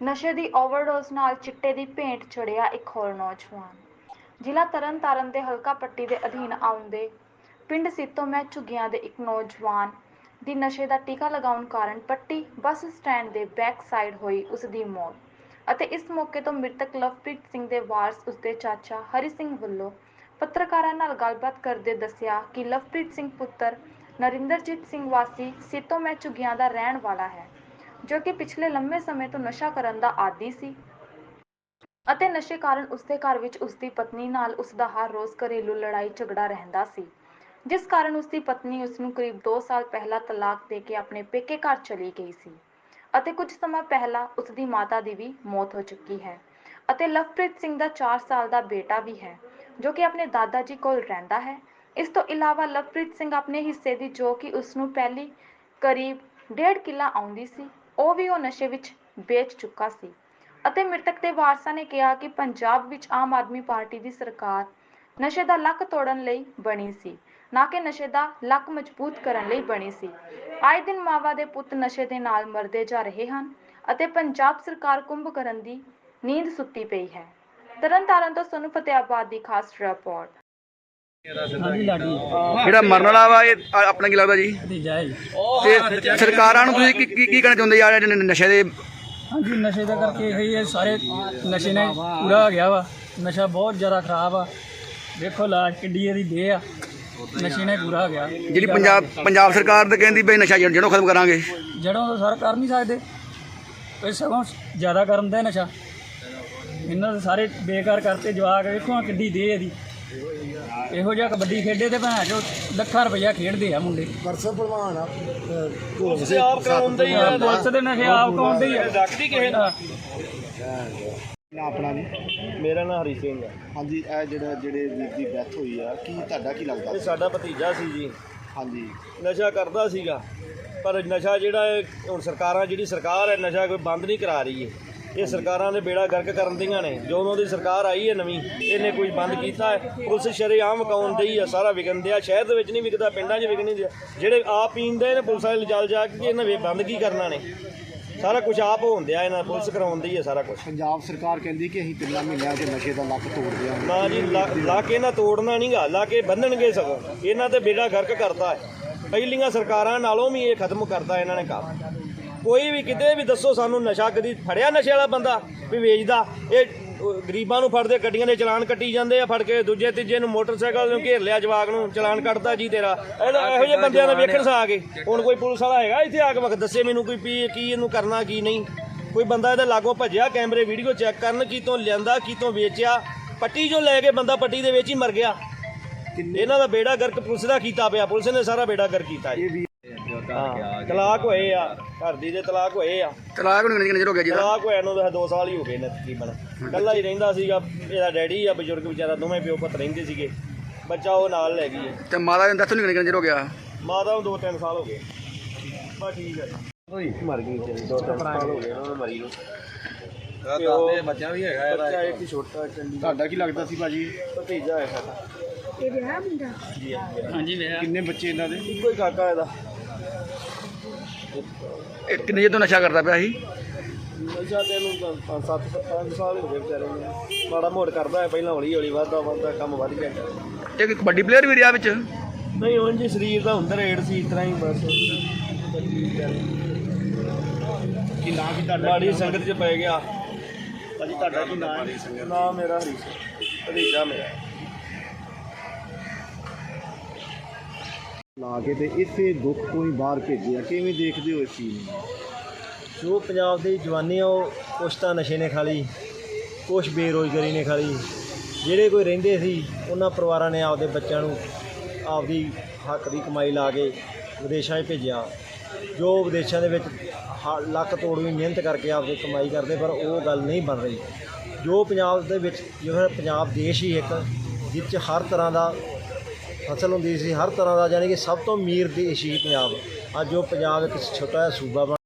ਨਸ਼ੇ ਦੀ ਓਵਰਡੋਜ਼ ਨਾਲ ਚਿੱਟੇ ਦੀ ਭੇਂਟ ਚੜਿਆ ਇੱਕ ਹੋਰ ਨੌਜਵਾਨ। ਜ਼ਿਲ੍ਹਾ ਤਰਨਤਾਰਨ ਦੇ ਹਲਕਾ ਪੱਟੀ ਦੇ ਅਧੀਨ ਆਉਂਦੇ ਪਿੰਡ ਸੀਤੋ ਮੈਂ ਝੁੱਗੀਆਂ ਦੇ ਇੱਕ ਨੌਜਵਾਨ ਦੀ ਨਸ਼ੇ ਦਾ ਟੀਕਾ ਲਗਾਉਣ ਕਾਰਨ ਪੱਟੀ ਬੱਸ ਸਟੈਂਡ ਦੇ ਬੈਕ ਸਾਈਡ ਹੋਈ, ਉਸ ਦੀ ਮੌਤ। ਅਤੇ ਇਸ ਮੌਕੇ ਤੋਂ ਮ੍ਰਿਤਕ ਲਵਪ੍ਰੀਤ ਸਿੰਘ ਦੇ ਵਾਰਸ ਉਸਦੇ ਚਾਚਾ ਹਰੀ ਸਿੰਘ ਵੱਲੋਂ ਪੱਤਰਕਾਰਾਂ ਨਾਲ ਗੱਲਬਾਤ ਕਰਦੇ ਦੱਸਿਆ ਕਿ ਲਵਪ੍ਰੀਤ ਸਿੰਘ ਪੁੱਤਰ ਨਰਿੰਦਰਜੀਤ ਸਿੰਘ ਵਾਸੀ ਸੀਤੋ ਮੈਂ ਝੁੱਗੀਆਂ ਦਾ ਰਹਿਣ ਵਾਲਾ ਹੈ। ਜੋ ਕਿ ਪਿਛਲੇ ਲੰਮੇ ਸਮੇਂ ਤੋਂ ਨਸ਼ਾ ਕਰਨ ਦਾ ਆਦੀ ਸੀ ਅਤੇ ਨਸ਼ੇ ਕਾਰਨ ਉਸਦੇ ਘਰ ਵਿੱਚ ਉਸਦੀ ਪਤਨੀ ਨਾਲ ਉਸਦਾ ਹਰ ਰੋਜ਼ ਘਰੇਲੂ ਲੜਾਈ ਝਗੜਾ ਰਹਿੰਦਾ ਸੀ, ਜਿਸ ਕਾਰਨ ਉਸਦੀ ਪਤਨੀ ਉਸ ਨੂੰ ਕਰੀਬ 2 ਸਾਲ ਪਹਿਲਾਂ ਤਲਾਕ ਦੇ ਕੇ ਆਪਣੇ ਪੇਕੇ ਘਰ ਚਲੀ ਗਈ ਸੀ ਅਤੇ ਕੁਝ ਸਮਾਂ ਪਹਿਲਾਂ ਉਸਦੀ ਮਾਤਾ ਦੀ ਵੀ ਮੌਤ ਹੋ ਚੁੱਕੀ ਹੈ ਅਤੇ ਲਵਪ੍ਰੀਤ ਸਿੰਘ ਦਾ 4 ਸਾਲ ਦਾ ਬੇਟਾ ਵੀ ਹੈ, ਜੋ ਕਿ ਆਪਣੇ ਦਾਦਾ ਜੀ ਕੋਲ ਰਹਿੰਦਾ ਹੈ। ਇਸ ਤੋਂ ਇਲਾਵਾ ਲਵਪ੍ਰੀਤ ਸਿੰਘ ਆਪਣੇ ਹਿੱਸੇ ਦੀ ਜੋ ਕਿ ਉਸ ਨੂੰ ਪਹਿਲੀ ਕਰੀਬ 1.5 ਕਿੱਲਾ ਆਉਂਦੀ ਸੀ ਉਹ ਵੀ ਉਹ ਨਸ਼ੇ ਵਿੱਚ ਵੇਚ ਚੁੱਕਾ ਸੀ। ਅਤੇ ਮ੍ਰਿਤਕ ਦੇ ਵਾਰਸਾਂ ਨੇ ਕਿਹਾ ਕਿ ਪੰਜਾਬ ਵਿੱਚ ਆਮ ਆਦਮੀ ਪਾਰਟੀ ਦੀ ਸਰਕਾਰ ਨਸ਼ੇ ਦਾ ਲੱਕ ਤੋੜਨ ਲਈ ਬਣੀ ਸੀ, ਨਾ ਕਿ ਨਸ਼ੇ ਦਾ ਲੱਕ ਮਜ਼ਬੂਤ ਕਰਨ ਲਈ ਬਣੀ ਸੀ। ਆਏ ਦਿਨ ਮਾਵਾ ਦੇ ਪੁੱਤ ਨਸ਼ੇ ਦੇ ਨਾਲ ਮਰਦੇ ਜਾ ਰਹੇ ਹਨ ਅਤੇ ਪੰਜਾਬ ਸਰਕਾਰ ਕੁੰਭ ਕਰਨ ਦੀ ਨੀਂਦ ਸੁੱਤੀ ਪਈ ਹੈ। ਤਰਨਤਾਰਨ ਤੋਂ ਸੋਨੂੰ ਫਤਿਆਬਾਦ ਦੀ ਖਾਸ ਰਿਪੋਰਟ। ਹਾਂਜੀ ਲਾਡੀ ਜਿਹੜਾ ਮਰਨ ਵਾਲਾ ਵਾ ਇਹ ਆ- ਆਪਣਾ ਕੀ ਲੱਗਦਾ ਜੀ? ਭਤੀਜਾ ਹੈ ਜੀ। ਤੇ ਸਰਕਾਰਾਂ ਨੂੰ ਤੁਸੀਂ ਕੀ ਕੀ ਕੀ ਕਹਿਣਾ ਚਾਹੁੰਦੇ ਯਾਰ ਜਿਹੜੇ ਨਸ਼ੇ ਦੇ ਹਾਂਜੀ ਨਸ਼ੇ ਦਾ ਕਰਕੇ ਇਹ ਇਹ ਸਾਰੇ ਨਸ਼ੇ ਨੇ ਪੂਰਾ ਹੋ ਗਿਆ ਵਾ। ਨਸ਼ਾ ਬਹੁਤ ਜ਼ਿਆਦਾ ਖਰਾਬ ਆ। ਦੇਖੋ ਲਾਸ਼ ਕਿੱਡੀ ਇਹਦੀ ਦੇ ਆ। ਨਸ਼ੇ ਨੇ ਪੂਰਾ ਹੋ ਗਿਆ। ਜਿਹੜੀ ਪੰਜਾਬ ਪੰਜਾਬ ਸਰਕਾਰ ਤਾਂ ਕਹਿੰਦੀ ਬਈ ਨਸ਼ਾ ਜੜ- ਜੜੋਂ ਖਤਮ ਕਰਾਂਗੇ। ਜੜੋਂ ਤਾਂ ਸਰ ਕਰ ਨਹੀਂ ਸਕਦੇ। ਇਹ ਸਗੋਂ ਜ਼ਿਆਦਾ ਕਰਨ ਦਾ ਨਸ਼ਾ। ਇਹਨਾਂ ਦੇ ਸਾਰੇ ਬੇਕਾਰ ਕਰਤੇ ਜਵਾਕ ਵੇਖੋ ਆਹ ਕਿੱਡੀ ਦੇ ਇਹਦੀ। ਇਹੋ ਜਿਹਾ ਕਬੱਡੀ ਖੇਡੇ ਤੇ ਭੈਣ ਚੋ ਲੱਖਾਂ ਰੁਪਈਆ ਖੇਡਦੇ ਆ ਮੁੰਡੇ। ਪਰਸੋਂ ਭਲਵਾਨ ਆ ਪੁਲਿਸ ਦੇ ਨਸ਼ੇ ਆਪ ਕੌਂਦੇ ਹੀ ਆ। ਰੱਖਦੀ ਕਿਸੇ ਦਾ ਨਾ ਆਪਣਾ ਜੀ। ਮੇਰਾ ਨਾਮ ਹਰੀ ਸਿੰਘ ਹੈ ਹਾਂਜੀ ਇਹ ਜਿਹੜਾ ਜਿਹੜੇ ਵੀਰ ਦੀ ਡੈਥ ਹੋਈ ਆ ਕੀ ਤੁਹਾਡਾ ਕੀ ਲੱਗਦਾ? ਇਹ ਸਾਡਾ ਭਤੀਜਾ ਸੀ ਜੀ। ਹਾਂਜੀ। ਨਸ਼ਾ ਕਰਦਾ ਸੀਗਾ। ਪਰ ਨਸ਼ਾ ਜਿਹੜਾ ਹੈ ਹੁਣ ਸਰਕਾਰਾਂ ਜਿਹੜੀ ਸਰਕਾਰ ਹੈ ਨਸ਼ਾ ਕੋਈ ਬੰਦ ਨਹੀਂ ਕਰਾ ਰਹੀ ਹੈ। ਇਹ ਸਰਕਾਰਾਂ ਦੇ ਬੇੜਾ ਗਰਕ ਕਰਨ ਦੀਆਂ ਨੇ। ਜੋ ਉਹਨਾਂ ਦੀ ਸਰਕਾਰ ਆਈ ਹੈ ਨਵੀਂ ਇਹਨੇ ਕੋਈ ਬੰਦ ਕੀਤਾ ਹੈ। ਪੁਲਿਸ ਸ਼ਰੇਆਮ ਕਾਉਣ ਡਈ ਆ ਸਾਰਾ ਵਿਕਣ ਦਿਆ ਸ਼ਹਿਰ ਦੇ ਵਿੱਚ ਨਹੀਂ ਵਿਕਦਾ ਪਿੰਡਾਂ 'ਚ ਵਿਕ ਨਹੀਂ ਦਿਆ ਜਿਹੜੇ ਆਪ ਪੀਂਦੇ ਨੇ ਪੁਲਿਸ ਵਾਲੇ ਜਲ ਜਾ ਕੇ ਇਹਨਾਂ ਵੇ ਬੰਦ ਕੀ ਕਰਨਾ ਨੇ? ਸਾਰਾ ਕੁਝ ਆਪ ਹੋਣ ਦਿਆ ਇਹਨਾਂ ਪੁਲਿਸ ਕਰਾਉਂਦੀ ਹੈ ਸਾਰਾ ਕੁਝ ਪੰਜਾਬ ਸਰਕਾਰ ਕਹਿੰਦੀ ਕਿ ਅਸੀਂ ਤਿੰਨਾਂ ਮਹੀਨਿਆਂ 'ਚ ਨਸ਼ੇ ਦਾ ਲੱਕ ਤੋੜ ਦਿਆਂਗੇ ਨਾ ਜੀ ਲਾ ਕੇ ਨਾ ਤੋੜਨਾ ਨਹੀਂਗਾ ਲਾ ਕੇ ਬੰਨਣਗੇ ਸਗੋਂ। ਇਹਨਾਂ ਤੇ ਬੇੜਾ ਗਰਕ ਕਰਤਾ ਹੈ। ਪਹਿਲੀਆਂ ਸਰਕਾਰਾਂ ਨਾਲੋਂ ਵੀ ਇਹ ਖਤਮ ਕਰਤਾ ਇਹਨਾਂ ਨੇ ਕੰਮ। ਕੋਈ ਵੀ ਕਿਤੇ ਵੀ ਦੱਸੋ ਸਾਨੂੰ ਨਸ਼ਾ ਕਦੀ ਫੜਿਆ ਨਸ਼ੇ ਵਾਲਾ ਬੰਦਾ ਵੀ ਵੇਚਦਾ। ਇਹ ਗਰੀਬਾਂ ਨੂੰ ਫੜਦੇ ਗੱਡੀਆਂ ਦੇ ਚਲਾਨ ਕੱਟੀ ਜਾਂਦੇ ਆ ਫੜ ਕੇ ਦੂਜੇ ਤੀਜੇ ਨੂੰ ਮੋਟਰਸਾਈਕਲ ਨੂੰ ਘੇਰ ਲਿਆ ਜਵਾਕ ਨੂੰ ਚਲਾਨ ਕੱਟਦਾ ਜੀ ਤੇਰਾ। ਇਹੋ ਜਿਹੇ ਬੰਦਿਆਂ ਦਾ ਵੇਖਣ ਸਾ ਆ ਕੇ ਹੁਣ ਕੋਈ ਪੁਲਿਸ ਵਾਲਾ ਹੈਗਾ ਇੱਥੇ ਆ ਕੇ ਵਕਤ ਦੱਸੇ ਮੈਨੂੰ ਕੋਈ ਵੀ ਕੀ ਇਹਨੂੰ ਕਰਨਾ ਕੀ ਨਹੀਂ। ਕੋਈ ਬੰਦਾ ਇਹਦੇ ਲਾਗੋਂ ਭੱਜਿਆ ਕੈਮਰੇ ਵੀਡੀਓ ਚੈੱਕ ਕਰਨ ਕੀਤੋਂ ਲਿਆਂਦਾ ਕੀਤੋਂ ਵੇਚਿਆ ਪੱਟੀ ਜੋ ਲੈ ਕੇ ਬੰਦਾ ਪੱਟੀ ਦੇ ਵਿੱਚ ਹੀ ਮਰ ਗਿਆ। ਇਹਨਾਂ ਦਾ ਬੇੜਾ ਗਰਕ ਪੁਲਿਸ ਦਾ ਕੀਤਾ ਪਿਆ ਪੁਲਿਸ ਨੇ ਸਾਰਾ ਬੇੜਾ ਗਰਕ ਕੀਤਾ ਜੀ। ਹਾਂ ਤਲਾਕ ਹੋਏ ਆ ਘਰ ਦੀ ਦੇ ਤਲਾਕ ਹੋਏ ਆ। ਤਲਾਕ ਨੂੰ ਕਿੰਨੇ ਚਿਰ ਹੋ ਗਿਆ ਜੀ? ਤਲਾਕ ਹੋਇਆ ਨੂੰ ਤਾਂ 2 ਸਾਲ ਹੀ ਹੋ ਗਏ ਨੇ ਤਕਰੀਬਨ। ਕੱਲਾ ਹੀ ਰਹਿੰਦਾ ਸੀਗਾ ਇਹਦਾ ਡੈਡੀ ਆ ਬਜ਼ੁਰਗ ਵਿਚਾਰਾ ਦੋਵੇਂ ਪਿਓ ਪੁੱਤ ਰਹਿੰਦੇ ਸੀਗੇ। ਬੱਚਾ ਉਹ ਨਾਲ ਲੈ ਗਈ ਤੇ ਮਾਤਾ ਦੇ ਦੱਸੋ ਨਹੀਂ ਕਿੰਨੇ ਚਿਰ ਹੋ ਗਿਆ? ਮਾਤਾ ਨੂੰ 2-3 ਸਾਲ ਹੋ ਗਏ। ਬਸ ਠੀਕ ਹੈ ਜੀ। ਮਰ ਗਈ ਵਿਚਾਰੀ 2-3 ਸਾਲ ਹੋ ਗਏ ਉਹਨਾਂ ਨੂੰ ਮਰੀ ਨੂੰ। ਦਾਦੇ ਬੱਚਾ ਵੀ ਹੈਗਾ ਇਹਦਾ ਬੱਚਾ ਇੱਕ। ਛੋਟਾ ਚੰਡੀ ਤੁਹਾਡਾ ਕੀ ਲੱਗਦਾ ਸੀ ਭਾਜੀ? ਭਤੀਜਾ ਹੈ ਸਾਡਾ। ਹਾਂਜੀ ਵੇ ਕਿੰਨੇ ਬੱਚੇ ਇਹਨਾਂ ਦੇ? ਇੱਕੋ ਹੀ ਕਾਕਾ ਇਹਦਾ। ਇਹ ਕਿੰਨੇ ਤੋਂ ਨਸ਼ਾ ਕਰਦਾ ਪਿਆ ਸੀ? ਨਸ਼ਾ ਤੇ 5-7 5 ਸਾਲ ਹੋ ਗਏ ਵਿਚਾਰੇ ਨੂੰ। ਮਾੜਾ ਮੋੜ ਕਰਦਾ ਹੈ ਪਹਿਲਾਂ ਹੌਲੀ ਹੌਲੀ ਵੱਧਦਾ ਵੱਧਦਾ ਕੰਮ ਵੱਧ ਗਿਆ। ਤੇ ਇੱਕ ਕਬੱਡੀ ਪਲੇਅਰ ਵੀ ਰਿਹਾ ਵਿੱਚ? ਨਹੀਂ ਹੁਣ ਜੀ ਸਰੀਰ ਦਾ ਹੁੰਦਾ ਰੇਡ ਸੀ ਇਸ ਤਰ੍ਹਾਂ ਹੀ ਬਸ। ਕੀ ਨਾਂ ਕੀ ਤੁਹਾਡਾ? ਮਾੜੀ ਸੰਗਤ 'ਚ ਪੈ ਗਿਆ। ਭਾਜੀ ਤੁਹਾਡਾ ਕੀ ਨਾਂ ਹੈ? ਨਾ ਮੇਰਾ ਹਰੀ ਸਿੰਘ ਭਤੀਜਾ ਮੇਰਾ। ਲਾ ਕੇ ਤੇ ਇੱਥੇ ਦੁੱਖ ਤੋਂ ਹੀ ਬਾਹਰ ਭੇਜਿਆ। ਕਿਵੇਂ ਦੇਖਦੇ ਹੋ ਇਸ ਚੀਜ਼ ਨੂੰ? ਜੋ ਪੰਜਾਬ ਦੀ ਜਵਾਨੀ ਆ, ਉਹ ਕੁਛ ਤਾਂ ਨਸ਼ੇ ਨੇ ਖਾ ਲਈ, ਕੁਛ ਬੇਰੋਜ਼ਗਾਰੀ ਨੇ ਖਾ ਲਈ। ਜਿਹੜੇ ਕੋਈ ਰਹਿੰਦੇ ਸੀ, ਉਹਨਾਂ ਪਰਿਵਾਰਾਂ ਨੇ ਆਪਦੇ ਬੱਚਿਆਂ ਨੂੰ ਆਪਦੀ ਹੱਕ ਦੀ ਕਮਾਈ ਲਾ ਕੇ ਵਿਦੇਸ਼ਾਂ 'ਚ ਭੇਜਿਆ। ਜੋ ਵਿਦੇਸ਼ਾਂ ਦੇ ਵਿੱਚ ਹ- ਲੱਕ ਤੋੜਵੀਂ ਮਿਹਨਤ ਕਰਕੇ ਆਪਦੀ ਕਮਾਈ ਕਰਦੇ, ਪਰ ਉਹ ਗੱਲ ਨਹੀਂ ਬਣ ਰਹੀ। ਜੋ ਪੰਜਾਬ ਦੇ ਵਿੱਚ, ਜਿਹੜਾ ਪੰਜਾਬ ਦੇਸ਼ ਹੀ ਇੱਕ, ਜਿਸ 'ਚ ਹਰ ਤਰ੍ਹਾਂ ਦਾ ਫਸਲ ਹੁੰਦੀ ਸੀ, ਹਰ ਤਰ੍ਹਾਂ ਦਾ ਯਾਨੀ ਕਿ ਸਭ ਤੋਂ ਅਮੀਰ ਦੇਸ਼ ਹੀ ਪੰਜਾਬ। ਅੱਜ ਉਹ ਪੰਜਾਬ ਇੱਕ ਛੋਟਾ ਜਿਹਾ ਸੂਬਾ ਬਣ